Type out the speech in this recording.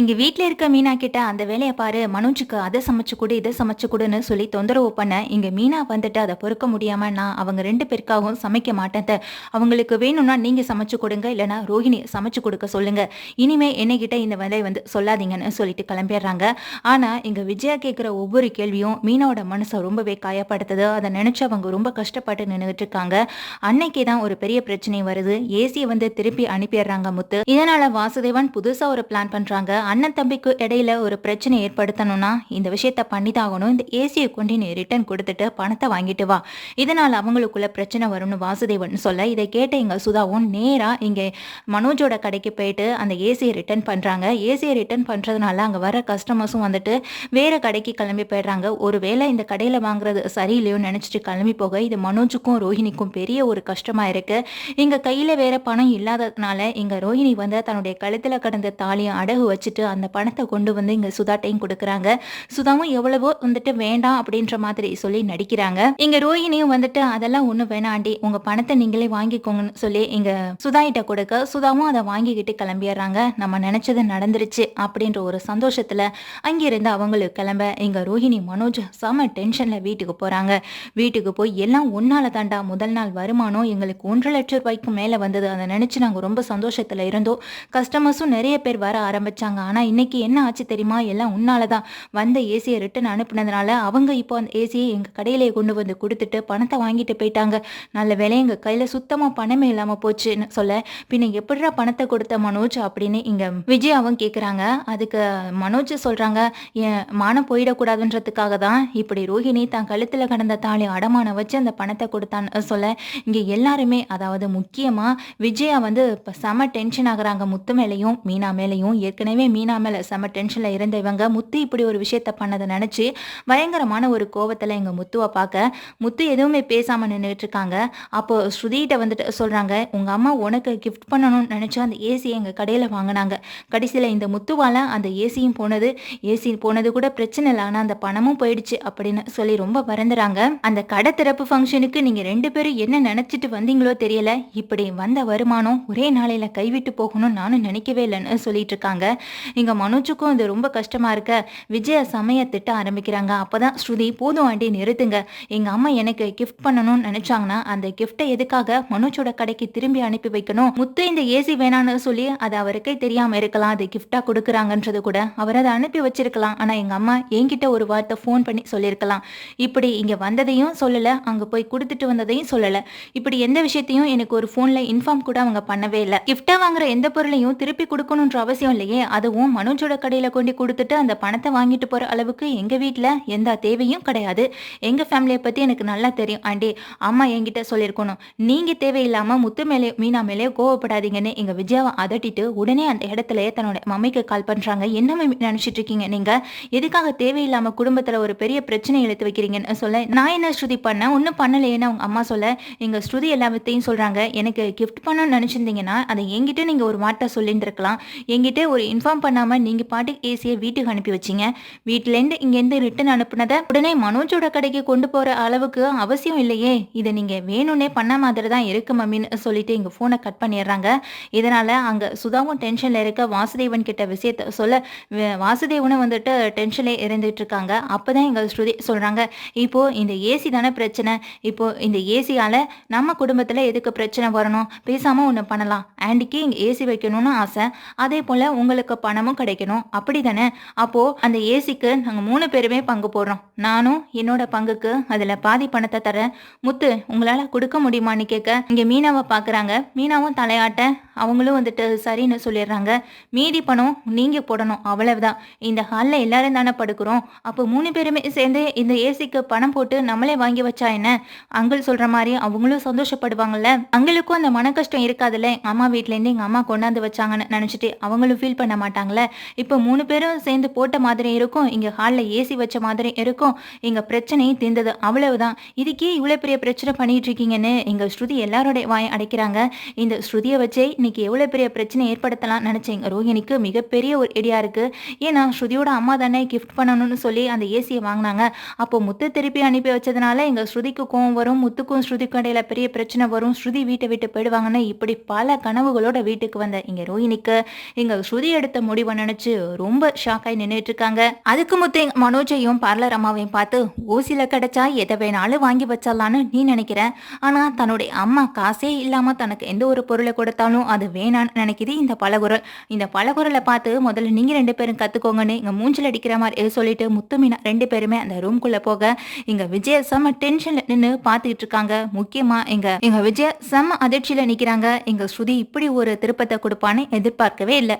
இங்க வீட்டில் இருக்க மீனா கிட்ட அந்த வேலையை பாரு. மனோஜுக்கு அதை சமைச்சு கொடு இதை சமைச்சு கொடுன்னு சொல்லி தொந்தரவு பண்ண இங்க மீனா வந்துட்டு அதை பொறுக்க முடியாம நான் அவங்க ரெண்டு பேருக்காகவும் சமைக்க மாட்டேன் அவங்களுக்கு வேணும்னா நீங்க சமைச்சு கொடுங்க இல்லைன்னா ரோஹிணி சமைச்சு கொடுக்க சொல்லுங்க. இனிமே என்னகிட்ட இந்த வேலையை வந்து சொல்லாதீங்கன்னு சொல்லிட்டு கிளம்பிடுறாங்க. ஆனா இங்க விஜயா கேட்குற ஒவ்வொரு கேள்வியும் மீனாவோட மனசை ரொம்பவே காயப்படுத்துது. அதை நினைச்சு அவங்க ரொம்ப கஷ்டப்பட்டு நின்றுட்டு இருக்காங்க. அன்னைக்கே தான் ஒரு பெரிய பிரச்சனை வருது. ஏசியை வந்து திருப்பி அனுப்பிடுறாங்க முத்து. இதனால வாசுதேவன் புதுசா ஒரு பிளான் பண்றாங்க. அண்ணன் தம்பிக்கு இடையில ஒரு பிரச்சனை ஏற்படுத்தணும்னா இந்த விஷயத்த பண்ணிதாகணும். இந்த ஏசியை கொண்டு நீ ரிட்டர்ன் கொடுத்துட்டு பணத்தை வாங்கிட்டு வா. இதனால் அவங்களுக்குள்ள பிரச்சனை வரும்னு வாசுதேவன் சொல்ல இதை கேட்ட இங்க சுதாவும் நேரா இங்க மனோஜோட கடைக்கு போயிட்டு அந்த ஏசியை ரிட்டர்ன் பண்றாங்க. ஏசியை ரிட்டர்ன் பண்றதுனால அங்க வர கஸ்டமர்ஸும் வந்துட்டு வேற கடைக்கு கிளம்பி போயிடுறாங்க. ஒருவேளை இந்த கடையில வாங்குறது சரியில்லையோன்னு நினைச்சிட்டு கிளம்பி போக இது மனோஜுக்கும் ரோஹிணிக்கும் பெரிய ஒரு கஷ்டமா இருக்கு. இங்க கையில வேற பணம் இல்லாததுனால இங்க ரோஹிணி வந்து தன்னுடைய கழுத்துல கடந்த தாலியை அடகு வச்சு வச்சுட்டு அந்த பணத்தை கொண்டு வந்து இங்க சுதாட்டையும் கொடுக்குறாங்க. சுதாவும் எவ்வளவோ வந்துட்டு வேண்டாம் அப்படின்ற மாதிரி சொல்லி நடிக்கிறாங்க. இங்க ரோஹிணியும் வந்துட்டு அதெல்லாம் ஒண்ணும் வேணாண்டி உங்க பணத்தை நீங்களே வாங்கிக்கோங்கன்னு சொல்லி இங்க சுதாயிட்ட கொடுக்க சுதாவும் அதை வாங்கிக்கிட்டு கிளம்பிடுறாங்க. நம்ம நினைச்சது நடந்துருச்சு அப்படின்ற ஒரு சந்தோஷத்துல அங்கிருந்து அவங்களுக்கு கிளம்ப இங்க ரோஹிணி மனோஜ் செம டென்ஷன்ல வீட்டுக்கு போறாங்க. வீட்டுக்கு போய் எல்லாம் ஒன்னால தாண்டா முதல் நாள் வருமானம் எங்களுக்கு ஒன்றரை லட்சம் ரூபாய்க்கு மேல வந்தது. அதை நினைச்சு நாங்க ரொம்ப சந்தோஷத்துல இருந்தோம். கஸ்டமர்ஸும் நிறைய பேர் வர ஆரம்பிச்சாங்க. ஆனால் இன்னைக்கு என்ன ஆச்சு தெரியுமா? எல்லாம் உன்னால தான் வந்த ஏசியை ரிட்டன் அனுப்புனதுனால அவங்க இப்போ அந்த ஏசியை எங்கள் கடையிலேயே கொண்டு வந்து கொடுத்துட்டு பணத்தை வாங்கிட்டு போயிட்டாங்க. நல்ல வேலை எங்கள் கையில் சுத்தமாக பணமே இல்லாமல் போச்சுன்னு சொல்ல பின்ன எப்படிடா பணத்தை கொடுத்த மனோஜ்? அப்படின்னு இங்கே விஜயாவும் கேட்குறாங்க அதுக்கு மனோஜ் சொல்கிறாங்க என் மானம் போயிடக்கூடாதுன்றதுக்காக தான் இப்படி ரோஹிணி தான் கழுத்தில் கடந்த தாலி அடமானம் வச்சு அந்த பணத்தை கொடுத்தான்னு சொல்ல இங்கே எல்லாருமே அதாவது முக்கியமாக விஜயா வந்து இப்போ செம டென்ஷன் ஆகுறாங்க. முத்து மேலேயும் மீனா மேலேயும் ஏற்கனவே மீனா மேல செம டென்ஷன்ல இருந்த இவங்க முத்து இப்படி ஒரு விஷயத்த பண்ணதை நினைச்சு பயங்கரமான ஒரு கோவத்துல எங்க முத்துவை பார்க்க முத்து எதுவுமே பேசாம நின்றுட்டு இருக்காங்க. அப்போ ஸ்ருதிகிட்ட வந்துட்டு சொல்றாங்க உங்க அம்மா உனக்கு கிஃப்ட் பண்ணணும்னு நினைச்சு அந்த ஏசியை எங்க கடையில வாங்கினாங்க. கடைசியில இந்த முத்துவால அந்த ஏசியும் போனது. ஏசி போனது கூட பிரச்சனை இல்லை. ஆனா அந்த பணமும் போயிடுச்சு அப்படின்னு சொல்லி ரொம்ப பறந்துறாங்க அந்த கடை திறப்பு ஃபங்க்ஷனுக்கு நீங்க ரெண்டு பேரும் என்ன நினைச்சிட்டு வந்தீங்களோ தெரியல. இப்படி வந்த வருமானம் ஒரே நாளையில கைவிட்டு போகணும்னு நானும் நினைக்கவே இல்லைன்னு சொல்லிட்டு இருக்காங்க. இங்க மனோஜுக்கும் இது ரொம்ப கஷ்டமா இருக்க. விஜய சமய திட்ட ஆரம்பிக்கிறாங்க. அப்பதான் ஸ்ருதி போதும் ஆண்டி நிறுத்துங்க. எங்க அம்மா எனக்கு கிஃப்ட் பண்ணணும்னு நினைச்சாங்கன்னா அந்த கிஃப்ட்டை எதுக்காக மனோஜோட கடைக்கு திரும்பி அனுப்பி வைக்கணும்? முத்து இந்த ஏசி வேணான்னு சொல்லி அது அவருக்கே தெரியாம இருக்கலாம். அது கிஃப்டா கொடுக்குறாங்கன்றது கூட அவர் அதை அனுப்பி வச்சிருக்கலாம். ஆனா எங்க அம்மா என்கிட்ட ஒரு வார்த்தை ஃபோன் பண்ணி சொல்லியிருக்கலாம். இப்படி இங்க வந்ததையும் சொல்லல. அங்க போய் கொடுத்துட்டு வந்ததையும் சொல்லல. இப்படி எந்த விஷயத்தையும் எனக்கு ஒரு ஃபோன்ல இன்ஃபார்ம் கூட அவங்க பண்ணவே இல்லை. கிஃப்டா வாங்குற எந்த பொருளையும் திருப்பி கொடுக்கணுன்ற அவசியம் இல்லையே. அது அதுவும் மனோஜோட கடையில கொண்டு கொடுத்துட்டு அந்த பணத்தை வாங்கிட்டு போற அளவுக்கு எங்க வீட்டில் எந்த தேவையும் கிடையாது. எங்க ஃபேமிலியை பத்தி எனக்கு நல்லா தெரியும். ஆண்டி அம்மா என்கிட்ட சொல்லியிருக்கணும் நீங்க தேவையில்லாம முத்து மேலே மீனா மேலே கோவப்படாதீங்கன்னு எங்க விஜயாவை அதட்டிட்டு உடனே அந்த இடத்துலயே தன்னோட மம்மிக்கு கால் பண்றாங்க. என்ன மம்மி நினைச்சிட்டு இருக்கீங்க நீங்க? எதுக்காக தேவையில்லாம குடும்பத்துல ஒரு பெரிய பிரச்சனை எடுத்து வைக்கிறீங்கன்னு சொல்ல நான் என்ன ஸ்ருதி பண்ணேன்? ஒன்றும் பண்ணலையேன்னு அவங்க அம்மா சொல்ல எங்க ஸ்ருதி எல்லாத்தையும் சொல்றாங்க. எனக்கு கிஃப்ட் பண்ணணும்னு நினைச்சிருந்தீங்கன்னா அதை என்கிட்ட நீங்க ஒரு வார்த்தை சொல்லியிருந்திருக்கலாம். என்கிட்ட ஒரு இன்ஃபார்ம் பண்ணாம நீங்க பாட்டுக்கு ஏசியை வீட்டுக்கு அனுப்பி வச்சீங்க. வீட்டிலேருந்து இங்கேருந்து ரிட்டன் அனுப்புனதை உடனே மனோஜோட கடைக்கு கொண்டு போற அளவுக்கு அவசியம் இல்லையே. இதை நீங்க வேணும்னே பண்ண மாதிரி தான் இருக்கு மம்மின்னு சொல்லிட்டு இங்க போனை கட் பண்ணிடுறாங்க. இதனால அங்க சுதாவும் டென்ஷன்ல இருக்க வாசுதேவன் கிட்ட விஷயத்த சொல்ல வாசுதேவனும் வந்துட்டு டென்ஷன்ல இருந்துட்டு இருக்காங்க. அப்பதான் எங்க ஸ்ருதி சொல்றாங்க இப்போ இந்த ஏசி தானே பிரச்சனை. இப்போ இந்த ஏசியால நம்ம குடும்பத்துல எதுக்கு பிரச்சனை வரணும்? பேசாம ஒன்று பண்ணலாம். ஆண்டிக்கு இங்க ஏசி வைக்கணும்னு ஆசை. அதே போல உங்களுக்கு பணமும் கிடைக்கணும். அப்படி தானே? அப்போ அந்த ஏசிக்கு நாங்க மூணு பேருமே பங்கு போடுறோம். நானும் என்னோட பங்குக்கு அதுல பாதி பணத்தை தரேன் முத்து உங்களால கொடுக்க முடியுமான்னு கேட்க இங்க மீனாவை பாக்குறாங்க. மீனாவும் தலையாட்ட அவங்களும் வந்துட்டு சரின்னு சொல்லிடுறாங்க. மீதி பணம் நீங்கள் போடணும். அவ்வளவுதான். இந்த ஹால்ல எல்லாரும் தானே படுக்கிறோம். அப்போ மூணு பேருமே சேர்ந்து இந்த ஏசிக்கு பணம் போட்டு நம்மளே வாங்கி வச்சா என்ன? அங்கிள் சொல்கிற மாதிரி அவங்களும் சந்தோஷப்படுவாங்கல்ல. அங்களுக்கும் அந்த மன கஷ்டம் இருக்காதுல்ல. அம்மா வீட்டிலேருந்து எங்கள் அம்மா கொண்டாந்து வச்சாங்கன்னு நினச்சிட்டு அவங்களும் ஃபீல் பண்ண மாட்டாங்களே இப்போ மூணு பேரும் சேர்ந்து போட்ட மாதிரி இருக்கும். இங்கே ஹாலில் ஏசி வச்ச மாதிரி இருக்கும். எங்கள் பிரச்சனையும் தீர்ந்தது. அவ்வளவுதான். இதுக்கே இவ்வளோ பெரிய பிரச்சனை பண்ணிட்டு இருக்கீங்கன்னு எங்கள் ஸ்ருதி எல்லாரோடைய வாய் அடைக்கிறாங்க. இந்த ஸ்ருதியை வச்சே இன்னைக்கு எவ்வளோ பெரிய பிரச்சனை ஏற்படுத்தலாம் நினச்சேங்க? ரோஹிணிக்கு மிகப்பெரிய ஒரு ஐடியா இருக்கு. ஏன்னா ஸ்ருதியோட அம்மா தானே கிஃப்ட் பண்ணணும்னு சொல்லி அந்த ஏசியை வாங்கினாங்க. அப்போ முத்து திருப்பி அனுப்பி வச்சதுனால எங்க ஸ்ருதிக்கு கோவம் வரும் முத்துக்கும் ஸ்ருதிக்கும் இடையில பெரிய பிரச்சனை வரும். ஸ்ருதி வீட்டை விட்டு போயிடுவாங்கன்னு இப்படி பல கனவுகளோட வீட்டுக்கு வந்த இங்க ரோஹிணிக்கு எங்க ஸ்ருதி எடுத்த முடிவை நினைச்சு ரொம்ப ஷாக் ஆகி நின்றுட்டு இருக்காங்க. அதுக்கு முத்து மனோஜையும் பார்லர் அம்மாவையும் பார்த்து ஓசில கிடைச்சா எதை வேணாலும் வாங்கி வச்சிடலான்னு நீ நினைக்கிற. ஆனா தன்னுடைய அம்மா காசே இல்லாம தனக்கு எந்த ஒரு பொருளை கொடுத்தாலும் அது வேணான்னு நினைக்குது இந்த பலகுரல் இந்த பலகுரலை பார்த்து முதல்ல நீங்க ரெண்டு பேரும் கத்துக்கோங்கன்னு இங்க மூஞ்சில் அடிக்கிற மாதிரி சொல்லிட்டு முத்துமினா ரெண்டு பேருமே அந்த ரூம்குள்ள போக இங்க விஜய செம்ம டென்ஷன்ல நின்று பார்த்துக்கிட்டு இருக்காங்க. முக்கியமா எங்கள் எங்கள் விஜய செம்ம அதிர்ச்சியில நிக்கிறாங்க. எங்கள் ஸ்ருதி இப்படி ஒரு திருப்பத்தை கொடுப்பான்னு எதிர்பார்க்கவே இல்லை.